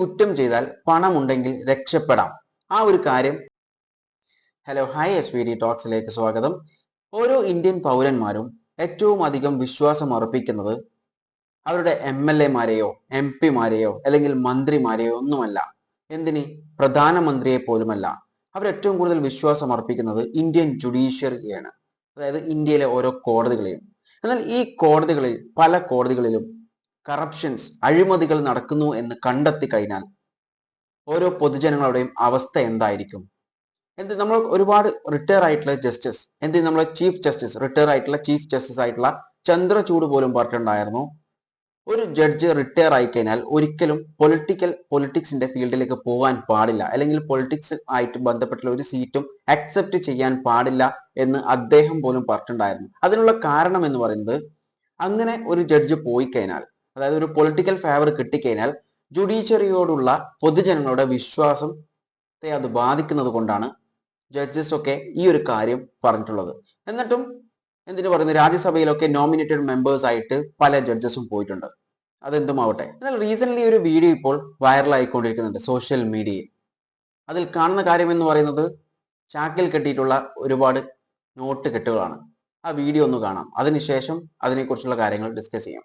കുറ്റം ചെയ്താൽ പണമുണ്ടെങ്കിൽ രക്ഷപ്പെടാം. ആ ഒരു കാര്യം hello hi S V D ടോക്സിലേക്ക് സ്വാഗതം. ഓരോ ഇന്ത്യൻ പൗരന്മാരും ഏറ്റവും അധികം വിശ്വാസം അർപ്പിക്കുന്നത് അവരുടെ എം എൽ എമാരെയോ എം പിമാരെയോ അല്ലെങ്കിൽ മന്ത്രിമാരെയോ ഒന്നുമല്ല. എന്തിന്? പ്രധാനമന്ത്രിയെ പോലുമല്ല. അവർ ഏറ്റവും കൂടുതൽ വിശ്വാസം അർപ്പിക്കുന്നത് ഇന്ത്യൻ ജുഡീഷ്യറിയാണ്. അതായത് ഇന്ത്യയിലെ ഓരോ കോടതികളെയും. എന്നാൽ ഈ കോടതികളിൽ പല കോടതികളിലും കറപ്ഷൻസ് അഴിമതികൾ നടക്കുന്നു എന്ന് കണ്ടെത്തി കഴിഞ്ഞാൽ ഓരോ പൊതുജനങ്ങളുടെയും അവസ്ഥ എന്തായിരിക്കും? എന്ത് നമ്മൾ ഒരുപാട് റിട്ടയർ ആയിട്ടുള്ള ജസ്റ്റിസ് എന്ത് നമ്മൾ ചീഫ് ജസ്റ്റിസ് റിട്ടയർ ആയിട്ടുള്ള ചീഫ് ജസ്റ്റിസ് ആയിട്ടുള്ള ചന്ദ്രചൂട് പോലും പറഞ്ഞിട്ടുണ്ടായിരുന്നു. ഒരു ജഡ്ജ് റിട്ടയർ ആയി കഴിഞ്ഞാൽ ഒരിക്കലും പൊളിറ്റിക്കൽ പൊളിറ്റിക്സിന്റെ ഫീൽഡിലേക്ക് പോകാൻ പാടില്ല. അല്ലെങ്കിൽ പൊളിറ്റിക്സ് ആയിട്ട് ബന്ധപ്പെട്ടുള്ള ഒരു സീറ്റും അക്സെപ്റ്റ് ചെയ്യാൻ പാടില്ല എന്ന് അദ്ദേഹം പോലും പറഞ്ഞിട്ടുണ്ടായിരുന്നു. അതിനുള്ള കാരണം എന്ന് പറയുന്നത് അങ്ങനെ ഒരു ജഡ്ജ് പോയി കഴിഞ്ഞാൽ അതായത് ഒരു പൊളിറ്റിക്കൽ ഫേവർ കിട്ടിക്കഴിഞ്ഞാൽ ജുഡീഷ്യറിയോടുള്ള പൊതുജനങ്ങളുടെ വിശ്വാസത്തെ അത് ബാധിക്കുന്നത് കൊണ്ടാണ് ജഡ്ജസ് ഒക്കെ ഈ ഒരു കാര്യം പറഞ്ഞിട്ടുള്ളത്. എന്നിട്ടും എന്തിനു പറയുന്നത് രാജ്യസഭയിലൊക്കെ നോമിനേറ്റഡ് മെമ്പേഴ്സ് ആയിട്ട് പല ജഡ്ജസും പോയിട്ടുണ്ട്. അതെന്തുമാവട്ടെ? എന്നാൽ റീസെന്റ് ഒരു വീഡിയോ ഇപ്പോൾ വൈറൽ ആയിക്കൊണ്ടിരിക്കുന്നുണ്ട് സോഷ്യൽ മീഡിയയിൽ അതിൽ കാണുന്ന കാര്യം എന്ന് പറയുന്നത് ചാക്കിൽ കെട്ടിയിട്ടുള്ള ഒരുപാട് നോട്ട് കെട്ടുകളാണ് ആ വീഡിയോ ഒന്ന് കാണാം. അതിനുശേഷം അതിനെക്കുറിച്ചുള്ള കാര്യങ്ങൾ ഡിസ്കസ് ചെയ്യാം.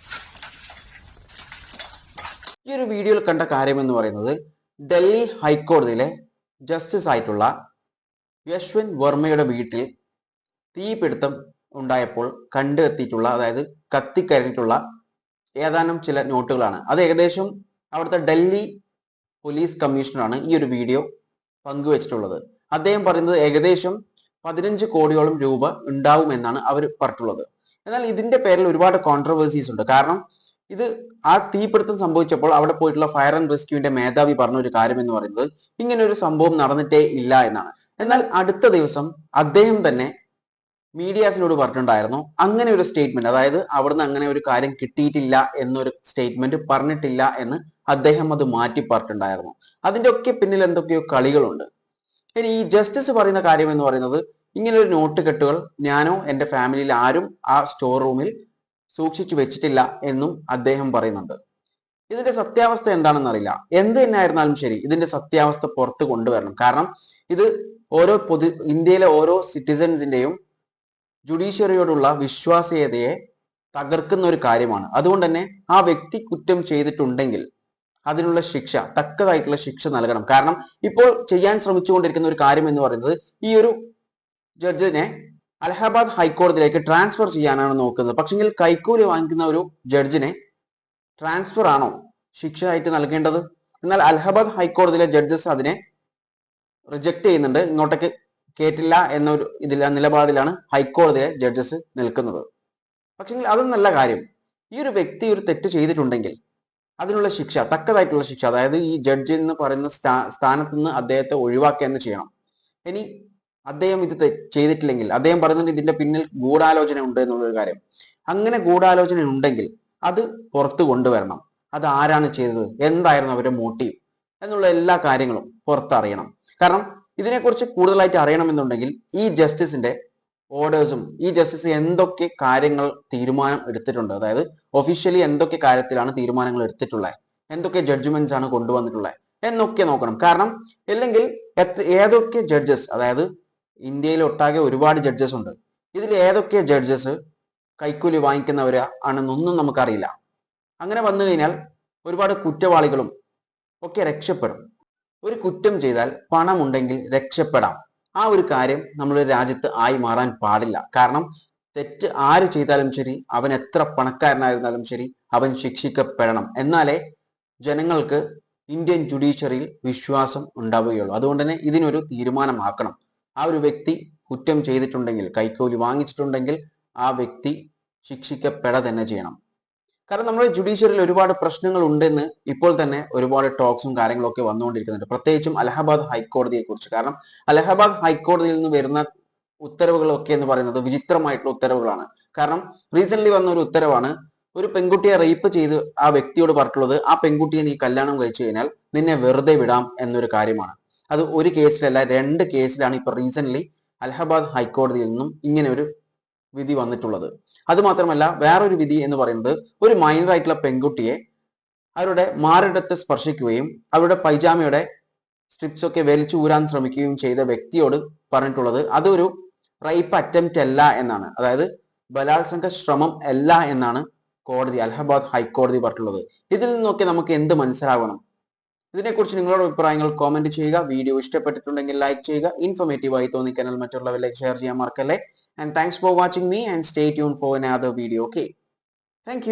ഈ ഒരു വീഡിയോയിൽ കണ്ട കാര്യം എന്ന് പറയുന്നത് ഡൽഹി ഹൈക്കോടതിയിലെ ജസ്റ്റിസ് ആയിട്ടുള്ള യശ്വന്ത് വർമ്മയുടെ വീട്ടിൽ തീപിടുത്തം ഉണ്ടായപ്പോൾ കണ്ടെത്തിയിട്ടുള്ള അതായത് കത്തിക്കരിഞ്ഞിട്ടുള്ള ഏതാനും ചില നോട്ടുകളാണ്. അത് ഏകദേശം അവിടുത്തെ ഡൽഹി പോലീസ് കമ്മീഷണറാണ് ഈ ഒരു വീഡിയോ പങ്കുവച്ചിട്ടുള്ളത്. അദ്ദേഹം പറയുന്നത് ഏകദേശം പതിനഞ്ച് കോടിയോളം രൂപ ഉണ്ടാവുമെന്നാണ് അവർ പറഞ്ഞിട്ടുള്ളത്. എന്നാൽ ഇതിന്റെ പേരിൽ ഒരുപാട് കോൺട്രവേഴ്സീസ് ഉണ്ട്. കാരണം ഇത് ആ തീപിടുത്തം സംഭവിച്ചപ്പോൾ അവിടെ പോയിട്ടുള്ള ഫയർ ആൻഡ് റെസ്ക്യൂവിന്റെ മേധാവി പറഞ്ഞ ഒരു കാര്യം എന്ന് പറയുന്നത് ഇങ്ങനെ ഒരു സംഭവം നടന്നിട്ടേ ഇല്ല എന്നാണ്. എന്നാൽ അടുത്ത ദിവസം അദ്ദേഹം തന്നെ മീഡിയാസിനോട് പറഞ്ഞിട്ടുണ്ടായിരുന്നു. അങ്ങനെ ഒരു സ്റ്റേറ്റ്മെന്റ് അതായത് അവിടുന്ന് അങ്ങനെ ഒരു കാര്യം കിട്ടിയിട്ടില്ല എന്നൊരു സ്റ്റേറ്റ്മെന്റ് പറഞ്ഞിട്ടില്ല എന്ന് അദ്ദേഹം അത് മാറ്റി പറഞ്ഞിട്ടുണ്ടായിരുന്നു. അതിന്റെ ഒക്കെ പിന്നിൽ എന്തൊക്കെയോ കളികളുണ്ട്. ഇനി ഈ ജസ്റ്റിസ് പറയുന്ന കാര്യം എന്ന് പറയുന്നത് ഇങ്ങനെ ഒരു നോട്ട് കെട്ടുകൾ ഞാനോ എന്റെ ഫാമിലിയിൽ ആരും ആ സ്റ്റോർ റൂമിൽ സൂക്ഷിച്ചു വെച്ചിട്ടില്ല എന്നും അദ്ദേഹം പറയുന്നുണ്ട്. ഇതിന്റെ സത്യാവസ്ഥ എന്താണെന്ന് അറിയില്ല. എന്ത് തന്നെ ആയിരുന്നാലും ശരി ഇതിന്റെ സത്യാവസ്ഥ പുറത്ത് കൊണ്ടുവരണം. കാരണം ഇത് ഓരോ പൊതു ഇന്ത്യയിലെ ഓരോ സിറ്റിസൻസിന്റെയും ജുഡീഷ്യറിയോടുള്ള വിശ്വാസ്യതയെ തകർക്കുന്ന ഒരു കാര്യമാണ്. അതുകൊണ്ട് തന്നെ ആ വ്യക്തി കുറ്റം ചെയ്തിട്ടുണ്ടെങ്കിൽ അതിനുള്ള ശിക്ഷ തക്കതായിട്ടുള്ള ശിക്ഷ നൽകണം. കാരണം ഇപ്പോൾ ചെയ്യാൻ ശ്രമിച്ചുകൊണ്ടിരിക്കുന്ന ഒരു കാര്യം എന്ന് പറയുന്നത് ഈ ഒരു ജഡ്ജിനെ അലഹാബാദ് ഹൈക്കോടതിയിലേക്ക് ട്രാൻസ്ഫർ ചെയ്യാനാണ് നോക്കുന്നത്. പക്ഷെങ്കിൽ കൈക്കൂലി വാങ്ങിക്കുന്ന ഒരു ജഡ്ജിനെ ട്രാൻസ്ഫർ ആണോ ശിക്ഷയായിട്ട് നൽകേണ്ടത്? എന്നാൽ അലഹബാദ് ഹൈക്കോടതിയിലെ ജഡ്ജസ് അതിനെ റിജക്ട് ചെയ്യുന്നുണ്ട്. ഇങ്ങോട്ടേക്ക് കേട്ടില്ല എന്നൊരു ഇതില നിലപാടിലാണ് ഹൈക്കോടതിയിലെ ജഡ്ജസ് നിൽക്കുന്നത്. പക്ഷെങ്കിൽ നല്ല കാര്യം. ഈ ഒരു വ്യക്തി ഒരു തെറ്റ് ചെയ്തിട്ടുണ്ടെങ്കിൽ അതിനുള്ള ശിക്ഷ തക്കതായിട്ടുള്ള ശിക്ഷ അതായത് ഈ ജഡ്ജ് എന്ന് പറയുന്ന സ്ഥാ സ്ഥാനത്ത് നിന്ന് അദ്ദേഹത്തെ ഒഴിവാക്കുക ചെയ്യണം. ഇനി അദ്ദേഹം ഇത് ചെയ്തിട്ടില്ലെങ്കിൽ അദ്ദേഹം പറയുന്നുണ്ട് ഇതിന്റെ പിന്നിൽ ഗൂഢാലോചന ഉണ്ട് എന്നുള്ളൊരു കാര്യം. അങ്ങനെ ഗൂഢാലോചന ഉണ്ടെങ്കിൽ അത് പുറത്തു കൊണ്ടുവരണം. അത് ആരാണ് ചെയ്തത്? എന്തായിരുന്നു അവരുടെ മോട്ടീവ് എന്നുള്ള എല്ലാ കാര്യങ്ങളും പുറത്തറിയണം. കാരണം ഇതിനെക്കുറിച്ച് കൂടുതലായിട്ട് അറിയണമെന്നുണ്ടെങ്കിൽ ഈ ജസ്റ്റിസിന്റെ ഓർഡേഴ്സും ഈ ജസ്റ്റിസ് എന്തൊക്കെ കാര്യങ്ങൾ തീരുമാനം എടുത്തിട്ടുണ്ട്? അതായത് ഒഫീഷ്യലി എന്തൊക്കെ കാര്യത്തിലാണ് തീരുമാനങ്ങൾ എടുത്തിട്ടുള്ളത്? എന്തൊക്കെ ജഡ്ജ്മെന്റ്സ് ആണ് കൊണ്ടുവന്നിട്ടുള്ളത്? എന്നൊക്കെ നോക്കണം. കാരണം ഇല്ലെങ്കിൽ ഏതൊക്കെ ജഡ്ജസ് അതായത് ഇന്ത്യയിൽ ഒട്ടാകെ ഒരുപാട് ജഡ്ജസ് ഉണ്ട്. ഇതിൽ ഏതൊക്കെ ജഡ്ജസ് കൈക്കൂലി വാങ്ങിക്കുന്നവർ ആണെന്നൊന്നും നമുക്കറിയില്ല. അങ്ങനെ വന്നു കഴിഞ്ഞാൽ ഒരുപാട് കുറ്റവാളികളും ഒക്കെ രക്ഷപ്പെടും. ഒരു കുറ്റം ചെയ്താൽ പണമുണ്ടെങ്കിൽ രക്ഷപ്പെടാം. ആ ഒരു കാര്യം നമ്മുടെ രാജ്യത്ത് ആയി മാറാൻ പാടില്ല. കാരണം തെറ്റ് ആര് ചെയ്താലും ശരി അവൻ എത്ര പണക്കാരനായിരുന്നാലും ശരി അവൻ ശിക്ഷിക്കപ്പെടണം. എന്നാലേ ജനങ്ങൾക്ക് ഇന്ത്യൻ ജുഡീഷ്യറിയിൽ വിശ്വാസം ഉണ്ടാവുകയുള്ളൂ. അതുകൊണ്ട് തന്നെ ഇതിനൊരു തീരുമാനമാക്കണം. ആ ഒരു വ്യക്തി കുറ്റം ചെയ്തിട്ടുണ്ടെങ്കിൽ കൈക്കൂലി വാങ്ങിച്ചിട്ടുണ്ടെങ്കിൽ ആ വ്യക്തി ശിക്ഷിക്കപ്പെട തന്നെ ചെയ്യണം. കാരണം നമ്മുടെ ജുഡീഷ്യറിയിൽ ഒരുപാട് പ്രശ്നങ്ങൾ ഉണ്ടെന്ന് ഇപ്പോൾ തന്നെ ഒരുപാട് ടോക്സും കാര്യങ്ങളൊക്കെ വന്നുകൊണ്ടിരിക്കുന്നുണ്ട്. പ്രത്യേകിച്ചും അലഹബാദ് ഹൈക്കോടതിയെ കുറിച്ച്. കാരണം അലഹബാദ് ഹൈക്കോടതിയിൽ നിന്ന് വരുന്ന ഉത്തരവുകളൊക്കെ എന്ന് പറയുന്നത് വിചിത്രമായിട്ടുള്ള ഉത്തരവുകളാണ്. കാരണം റീസെന്റ് വന്ന ഒരു ഉത്തരവാണ് ഒരു പെൺകുട്ടിയെ റേപ്പ് ചെയ്ത് ആ വ്യക്തിയോട് പറഞ്ഞിട്ടുള്ളത് ആ പെൺകുട്ടിയെ നീ കല്യാണം കഴിച്ചു കഴിഞ്ഞാൽ നിന്നെ വെറുതെ വിടാം എന്നൊരു കാര്യമാണ്. അത് ഒരു കേസിലല്ല രണ്ട് കേസിലാണ് ഇപ്പൊ റീസെന്റ്ലി അലഹബാദ് ഹൈക്കോടതിയിൽ നിന്നും ഇങ്ങനെ ഒരു വിധി വന്നിട്ടുള്ളത്. അത് മാത്രമല്ല വേറൊരു വിധി എന്ന് പറയുന്നത് ഒരു മൈനർ ആയിട്ടുള്ള പെൺകുട്ടിയെ അവരുടെ മാറിടത്ത് സ്പർശിക്കുകയും അവരുടെ പൈജാമയുടെ സ്ട്രിപ്സ് ഒക്കെ വലിച്ചു ഊരാൻ ശ്രമിക്കുകയും ചെയ്ത വ്യക്തിയോട് പറഞ്ഞിട്ടുള്ളത് അതൊരു റൈപ്പ് അറ്റംപ്റ്റ് അല്ല എന്നാണ്. അതായത് ബലാത്സംഗ ശ്രമം അല്ല എന്നാണ് കോടതി അലഹബാദ് ഹൈക്കോടതി പറഞ്ഞിട്ടുള്ളത്. ഇതിൽ നിന്നൊക്കെ നമുക്ക് എന്ത് മനസ്സിലാവണം? ഇതിനെക്കുറിച്ച് നിങ്ങളുടെ അഭിപ്രായങ്ങൾ കോമന്റ് ചെയ്യുക. വീഡിയോ ഇഷ്ടപ്പെട്ടിട്ടുണ്ടെങ്കിൽ ലൈക്ക് ചെയ്യുക. ഇൻഫോർമേറ്റീവ് ആയി തോന്നിക്കനാൽ മറ്റുള്ളവരിലേക്ക് ഷെയർ ചെയ്യാൻ മറക്കല്ലേ. And thanks for watching me and stay tune for another video okay thank